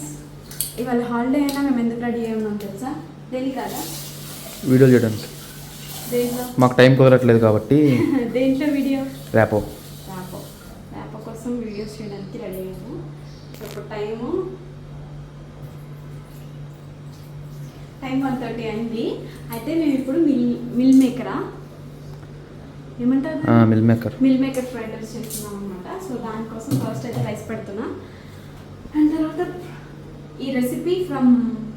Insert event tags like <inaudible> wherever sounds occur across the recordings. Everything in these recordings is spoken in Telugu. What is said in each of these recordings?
ఫ్రెండ్స్ ఇవాళ హాలిడే అయినా మేము ఎందుకు రెడీ అయి ఉన్నాం తెలుసా? దేని కదా? వీడియో చేయడానికి. మాకు టైం కుదరట్లేదు కాబట్టి <laughs> దేంట్లో వీడియో రేపో ర్యాపో ర్యాపో కోసం వీడియోస్ చేయడానికి రెడీ అయ్యాము. ఇప్పుడు టైము టైం వన్ థర్టీ అయింది. అయితే మేము ఇప్పుడు మిల్ మిల్ మేకరా ఏమంటారు? Meal maker meal maker fried rice చేస్తున్నాం అనమాట సో దానికోసం ఫస్ట్ అయితే రైస్ పెడుతున్నా. అండ్ తర్వాత ఈ రెసిపీ ఫ్రమ్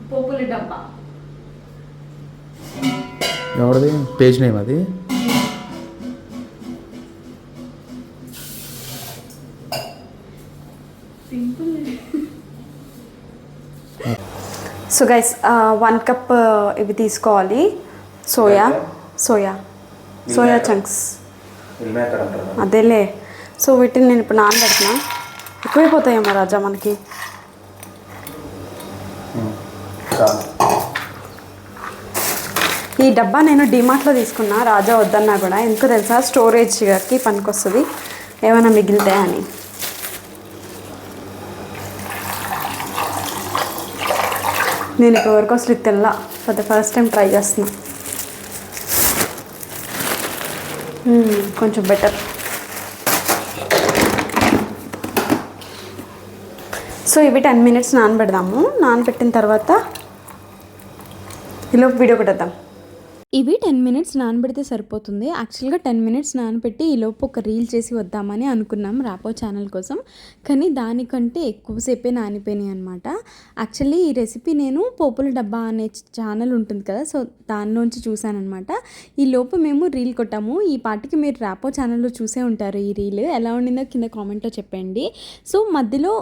పోపుల డబ్బా ఎవరిది? పేజ్ నేమ్ అది? Simple so guys one cup ఇవి తీసుకోవాలి. సోయా సోయా సోయా చంక్స్ అదేలే. సో వీటిని నేను ఇప్పుడు నానబెడుతున్నా. ఎక్కువైపోతాయేమో రాజా మనకి. ఈ డబ్బా నేను డిమార్ట్లో తీసుకున్నా. రాజా వద్దన్నా కూడా. ఎందుకు తెలుసా? స్టోరేజ్కి పనికొస్తుంది. ఏమైనా మిగిలితాయని నేను ఇప్పటివరకు అసలు తెల్లా for the first time try చేస్తున్నా. Hmm, కొంచెం బెటర్ సో ఇవి టెన్ మినిట్స్ నానబెడదాము. నానబెట్టిన తర్వాత ఈలోపు వీడియో కొట్టేద్దాం. ఇవి టెన్ మినిట్స్ నానబెడితే సరిపోతుంది. యాక్చువల్గా టెన్ మినిట్స్ నానబెట్టి ఈలోపు ఒక రీల్ చేసి వద్దామని అనుకున్నాం రాపో ఛానల్ కోసం. కానీ దానికంటే ఎక్కువసేపే నానిపోయినాయి అనమాట యాక్చువల్లీ ఈ రెసిపీ నేను పోపుల డబ్బా అనే ఛానల్ ఉంటుంది కదా సో దానిలోంచి చూశానమాట ఈ లోపు మేము రీల్ కొట్టాము. ఈ పాటికి మీరు రాపో ఛానల్లో చూసే ఉంటారు ఈ రీల్. ఎలా ఉండిందో కింద కామెంట్లో చెప్పండి. సో మధ్యలో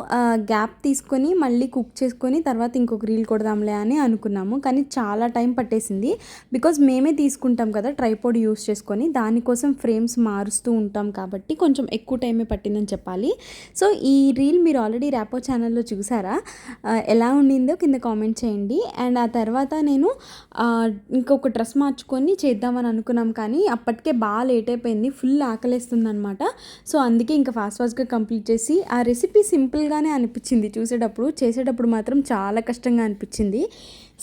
గ్యాప్ తీసుకొని మళ్ళీ కుక్ చేసుకొని తర్వాత ఇంకొక రీల్ కొడదాంలే అని అనుకున్నాము. కానీ చాలా టైం పట్టేసింది. బికాజ్ మేము మేమే తీసుకుంటాం కదా ట్రైపోడ్ యూస్ చేసుకొని దానికోసం ఫ్రేమ్స్ మారుస్తూ ఉంటాం కాబట్టి కొంచెం ఎక్కువ టైమే పట్టిందని చెప్పాలి. సో ఈ రీల్ మీరు ఆల్రెడీ ర్యాపో ఛానల్లో చూసారా? ఎలా ఉండిందో కింద కామెంట్ చేయండి. అండ్ ఆ తర్వాత నేను ఇంకొక డ్రెస్ మార్చుకొని చేద్దామని అనుకున్నాం కానీ అప్పటికే బాగా లేట్ అయిపోయింది. ఫుల్ ఆకలేస్తుంది అనమాట సో అందుకే ఇంకా ఫాస్ట్ ఫాస్ట్గా కంప్లీట్ చేసి ఆ రెసిపీ సింపుల్గానే అనిపించింది చూసేటప్పుడు. చేసేటప్పుడు మాత్రం చాలా కష్టంగా అనిపించింది.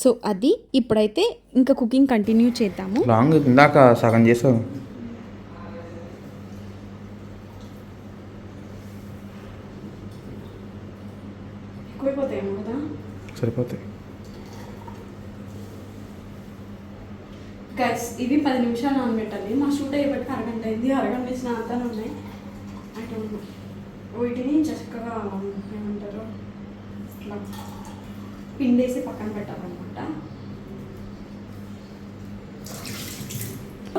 సో అది ఇప్పుడైతే ఇంకా కుకింగ్ కంటిన్యూ చేద్దాము. లాంగ్ ఇందాక సగం కదా సరిపోతాయి. గైస్ ఇవి పది నిమిషాలు నానబెట్టాలి. మా షూట్ అయ్యేపటికి అరగంట అయింది. అరగంట ఇచ్చిన అంతానే ఉన్నాయి. అటు వీటిని చక్కగా ఏమంటారు ఇట్లా పిండేసి పక్కన పెట్టాలన్నమాట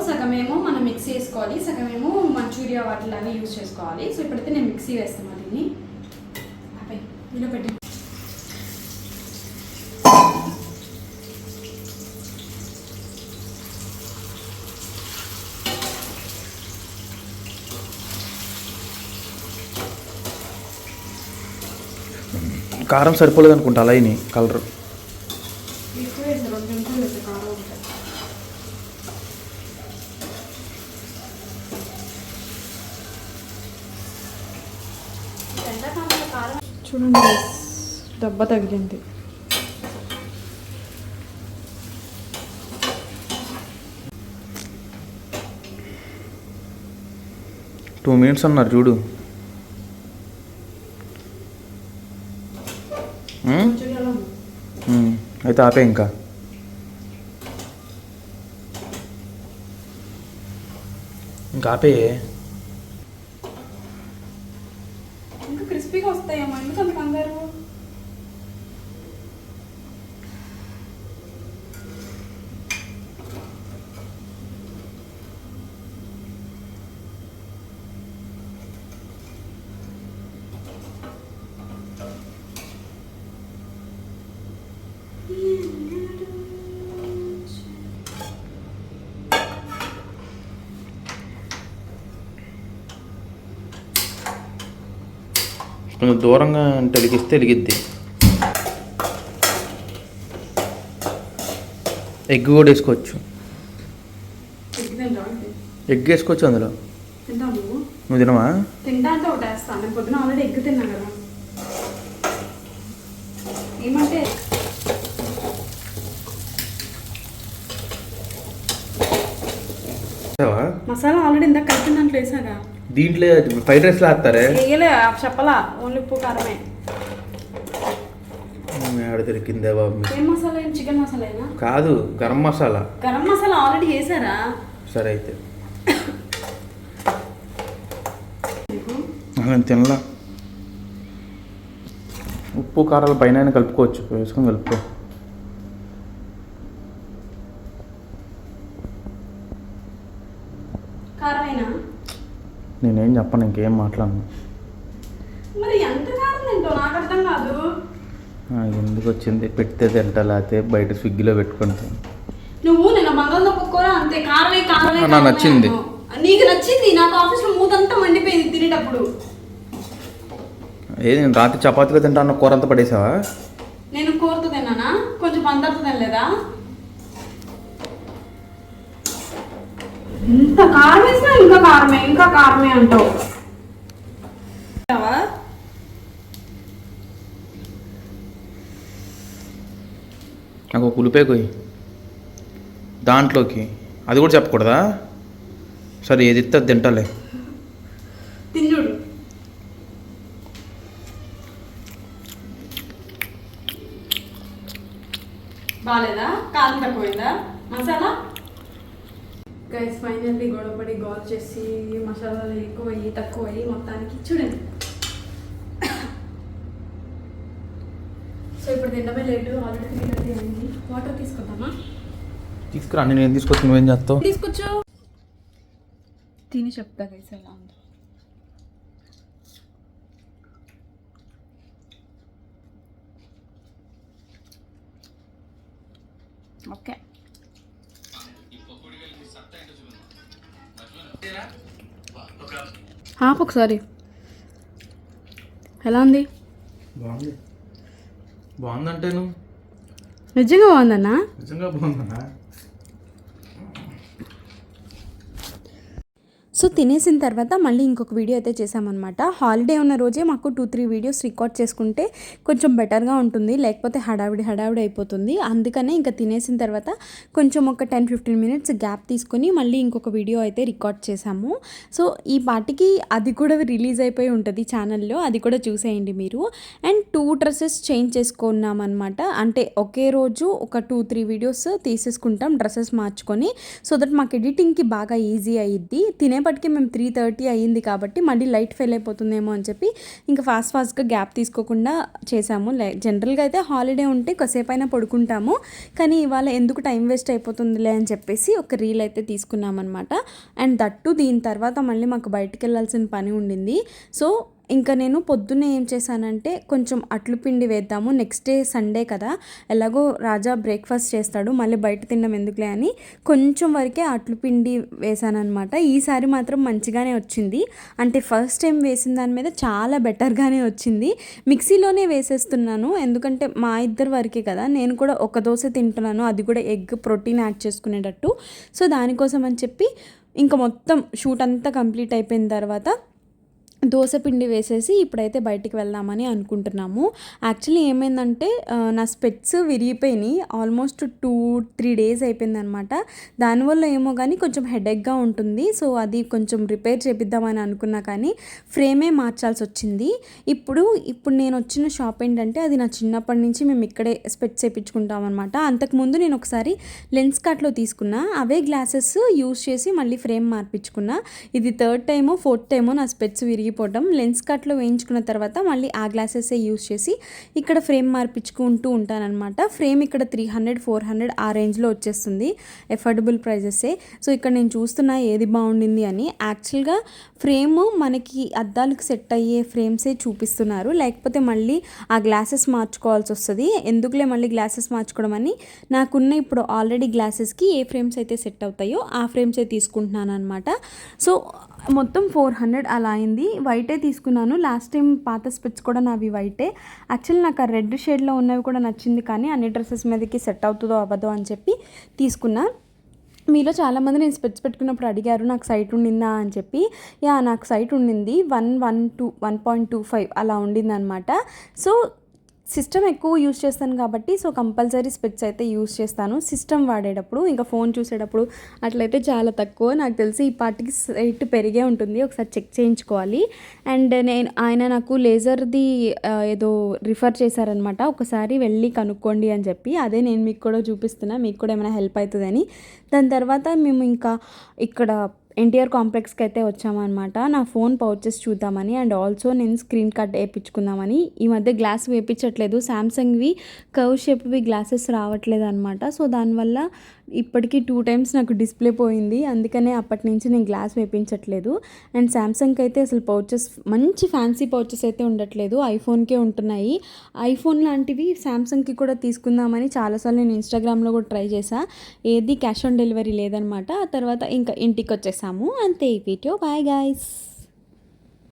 సగమేమో మనం మిక్సీ వేసుకోవాలి సగమేమో మంచూరియా వాటిలాగా యూజ్ చేసుకోవాలి. సో ఇప్పుడైతే నేను మిక్సీ వేస్తాను దీన్ని. అబ్బాయి ఇలా పెట్టి. కారం సరిపోలేదు అనుకుంటా అలా అయినాయి కలర్. చూడండి దెబ్బ తగిలింది. టూ మినిట్స్ అన్నారు చూడు. అయితే ఆపే ఇంకా ఇంకా ఆపే ఇంకా క్రిస్పీగా వస్తాయేమో ఎందుకు అంత కంగారు కొంచెం దూరంగా వెలిగిస్తే వెలిగిద్ది ఎగ్ కూడా వేసుకోవచ్చు. ఎగ్ వేసుకోవచ్చు అందులో. నువ్వు? తినవా? చూసావా? మసాలా ఆల్రెడీ ఇందాక కలిపిన దాంట్లో వేసాగా దీంట్లో ఫ్రైడ్ రైస్లో వేస్తారే? వేయలే చెప్పలా. ఓన్లీ ఉప్పు కారమే. ఆడ దొరికిందే బాబు. ఏం మసాలా? ఏం చికెన్ మసాలానా కాదు గరం మసాలా. గరం మసాలా ఆల్రెడీ వేసారా సరే అయితే. నేను తినలా. ఉప్పు కారాలు పైన కలుపుకోవచ్చు. వేసుకొని కలుపుకో. నేనేం చెప్పను ఇంకేం మాట్లాడను. మరి ఎంత నాకు అర్థం కాదు. ఎందుకు వచ్చింది? పెడితే తింటా లేకపోతే బయట స్విగ్గీలో పెట్టుకుంటాను నువ్వు నేను బంగాళదుంప కూర అంతే కారమే కారమే నాకు నచ్చింది. నీకు నచ్చింది నాకు ఆఫీస్లో మూతంతా మండిపోయింది తినేటప్పుడు. ఏది నేను రాత్రి చపాతీలో తింటాను కూర అంతా పడేసావా? నేను కూరతో తిన్నానా? కొంచెం పందరతో తినలేదా? ఇంత కారం వేసినా ఇంకా కారమే ఇంకా కారమే అంటావు. నాకు ఒక ఉల్లిపాయ కొయ్యి. దాంట్లోకి. అది కూడా చెప్పకూడదా? సరే ఏది ఇస్తే అది తింటాలే. తిన్నుడు బాగాలేదా కారం తక్కువైందా? మసాలా? గైస్ ఫైనల్లీ గొడవపడి గోల్ చేసి మసాలాలు ఎక్కువ అయ్యి తక్కువ అయ్యి మొత్తానికి చూడండి. సో ఇప్పుడు తినడమే లేటు ఆల్రెడీ అయింది. వాటర్ తీసుకుందామా తీసుకురా నేను ఏం తీసుకొచ్చి నువ్వేం చేస్తావు? తీసుకొచ్చు. తిని చెప్తా గైస్ ఎలా ఉందో. ఓకే ఆపు ఒకసారి. ఎలా ఉంది? బాగుంది. బాగుందంటే నువ్వు నిజంగా బాగుందన్నా? నిజంగా బాగుందన్నా? సో తినేసిన తర్వాత మళ్ళీ ఇంకొక వీడియో అయితే చేసామన్నమాట హాలిడే ఉన్న రోజే మాకు టూ త్రీ వీడియోస్ రికార్డ్ చేసుకుంటే కొంచెం బెటర్గా ఉంటుంది. లేకపోతే హడావిడి హడావిడి అయిపోతుంది. అందుకనే ఇంకా తినేసిన తర్వాత కొంచెం ఒక టెన్ ఫిఫ్టీన్ మినిట్స్ గ్యాప్ తీసుకొని మళ్ళీ ఇంకొక వీడియో అయితే రికార్డ్ చేసాము సో ఈ పాటికి అది కూడా రిలీజ్ అయిపోయి ఉంటుంది ఛానల్లో అది కూడా చూసేయండి మీరు. అండ్ టూ డ్రెస్సెస్ చేంజ్ చేసుకున్నాం అనమాట అంటే ఒకే రోజు ఒక టూ త్రీ వీడియోస్ తీసేసుకుంటాం డ్రెస్సెస్ మార్చుకొని. సో దట్ మాకు ఎడిటింగ్కి బాగా ఈజీ అయ్యిద్ది తినే తినేపటికి మేము త్రీ థర్టీ అయ్యింది కాబట్టి మళ్ళీ లైట్ ఫెయిల్ అయిపోతుందేమో అని చెప్పి ఇంకా ఫాస్ట్ ఫాస్ట్గా గ్యాప్ తీసుకోకుండా చేసాము లై జనరల్గా అయితే హాలిడే ఉంటే కాసేపు అయినా పడుకుంటాము. కానీ ఇవాళ ఎందుకు టైం వేస్ట్ అయిపోతుందిలే అని చెప్పేసి ఒక రీల్ అయితే తీసుకున్నాం అనమాట అండ్ దట్టు దీని తర్వాత మళ్ళీ మాకు బయటికి వెళ్ళాల్సిన పని ఉండింది. సో ఇంకా నేను పొద్దున్నే ఏం చేశానంటే కొంచెం అట్లు పిండి వేద్దాము. నెక్స్ట్ డే సండే కదా. ఎలాగో రాజా బ్రేక్ఫాస్ట్ చేస్తాడు. మళ్ళీ బయట తినడం ఎందుకులే అని కొంచెం వరకే అట్లు పిండి వేశానమాట ఈసారి మాత్రం మంచిగానే వచ్చింది. అంటే ఫస్ట్ టైం వేసిన దాని మీద చాలా బెటర్గానే వచ్చింది. మిక్సీలోనే వేసేస్తున్నాను. ఎందుకంటే మా ఇద్దరు వరకే కదా. నేను కూడా ఒక దోశ తింటున్నాను. అది కూడా ఎగ్ ప్రోటీన్ యాడ్ చేసుకునేటట్టు. సో దానికోసం అని చెప్పి ఇంకా మొత్తం షూట్ అంతా కంప్లీట్ అయిపోయిన తర్వాత దోశ పిండి వేసేసి ఇప్పుడైతే బయటికి వెళ్దామని అనుకుంటున్నాము. యాక్చువల్లీ ఏమైందంటే నా స్పెట్స్ విరిగిపోయినాయి. ఆల్మోస్ట్ టూ త్రీ డేస్ అయిపోయింది అనమాట దానివల్ల ఏమో కానీ కొంచెం హెడేక్గా ఉంటుంది. సో అది కొంచెం రిపేర్ చేపిద్దామని అనుకున్నా కానీ ఫ్రేమే మార్చాల్సి వచ్చింది ఇప్పుడు ఇప్పుడు నేను వచ్చిన షాప్ ఏంటంటే అది నా చిన్నప్పటి నుంచి మేము ఇక్కడే స్పెట్స్ వేయించుకుంటాం అనమాట అంతకుముందు నేను ఒకసారి లెన్స్ కార్ట్లో తీసుకున్నా. అవే గ్లాసెస్ యూస్ చేసి మళ్ళీ ఫ్రేమ్ మార్పించుకున్నా ఇది థర్డ్ టైమో ఫోర్త్ టైమో నా స్పెట్స్ విరిగిపోవడం లెన్స్ కట్లో వేయించుకున్న తర్వాత మళ్ళీ ఆ గ్లాసెసే యూస్ చేసి ఇక్కడ ఫ్రేమ్ మార్పించుకుంటూ ఉంటానన్నమాట. ఫ్రేమ్ ఇక్కడ త్రీ హండ్రెడ్ ఫోర్ హండ్రెడ్ ఆ రేంజ్లో వచ్చేస్తుంది. ఎఫోర్డబుల్ ప్రైజెసే సో ఇక్కడ నేను చూస్తున్నా ఏది బాగుండింది అని. యాక్చువల్గా ఫ్రేమ్ మనకి అద్దాలకు సెట్ అయ్యే ఫ్రేమ్సే చూపిస్తున్నారు. లేకపోతే మళ్ళీ ఆ గ్లాసెస్ మార్చుకోవాల్సి వస్తుంది. ఎందుకులే మళ్ళీ గ్లాసెస్ మార్చుకోవడం అని? నాకున్న ఇప్పుడు ఆల్రెడీ గ్లాసెస్కి ఏ ఫ్రేమ్స్ అయితే సెట్ అవుతాయో ఆ ఫ్రేమ్సే తీసుకుంటున్నాను అనమాట సో మొత్తం ఫోర్ హండ్రెడ్ అలా అయింది. వైటే తీసుకున్నాను. లాస్ట్ టైం పాత స్పెట్స్ కూడా నావి వైటే యాక్చువల్లీ నాకు ఆ రెడ్ షేడ్లో ఉన్నవి కూడా నచ్చింది కానీ అన్ని డ్రెస్సెస్ మీదకి సెట్ అవుతుందో అవ్వదో అని చెప్పి తీసుకున్నా. మీలో చాలామంది నేను స్పెట్స్ పెట్టుకున్నప్పుడు అడిగారు నాకు సైట్ ఉండిందా? అని చెప్పి. యా నాకు సైట్ ఉండింది. One one two one point two five అలా ఉండింది అనమాట సో సిస్టమ్ ఎక్కువ యూస్ చేస్తాను కాబట్టి సో కంపల్సరీ స్పెక్స్ అయితే యూస్ చేస్తాను. సిస్టమ్ వాడేటప్పుడు ఇంకా ఫోన్ చూసేటప్పుడు అట్లయితే చాలా తక్కువ. నాకు తెలిసి ఈ పాటికి సైట్ పెరిగే ఉంటుంది. ఒకసారి చెక్ చేయించుకోవాలి. అండ్ నేను ఆయన నాకు లేజర్ది ఏదో రిఫర్ చేశారనమాట ఒకసారి వెళ్ళి కనుక్కోండి అని చెప్పి. అదే నేను మీకు కూడా చూపిస్తున్నా. మీకు కూడా ఏమైనా హెల్ప్ అవుతుందని. దాని తర్వాత మేము ఇంకా ఇక్కడ ఎన్టీఆర్ కాంప్లెక్స్కి అయితే వచ్చామన్నమాట. నా ఫోన్ పౌచెస్ చూద్దామని అండ్ ఆల్సో నేను స్క్రీన్ కార్డ్ వేయించుకుందామని. ఈ మధ్య గ్లాస్ వేయించట్లేదు. శాంసంగ్వి కర్వ్ షేప్వి గ్లాసెస్ రావట్లేదు అనమాట సో దానివల్ల ఇప్పటికీ టూ టైమ్స్ నాకు డిస్ప్లే పోయింది. అందుకనే అప్పటి నుంచి నేను గ్లాస్ వేయించట్లేదు అండ్ శాంసంగ్కి అయితే అసలు పౌచెస్ మంచి ఫ్యాన్సీ పౌచెస్ అయితే ఉండట్లేదు. ఐఫోన్కే ఉంటున్నాయి. ఐఫోన్ లాంటివి శాంసంగ్కి కూడా తీసుకుందామని చాలాసార్లు నేను ఇన్స్టాగ్రామ్లో కూడా ట్రై చేశాను ఏది క్యాష్ ఆన్ డెలివరీ లేదనమాట. ఆ తర్వాత ఇంకా ఇంటికి వచ్చేసాము అంతే ఈ వీడియో బాయ్ గాయస్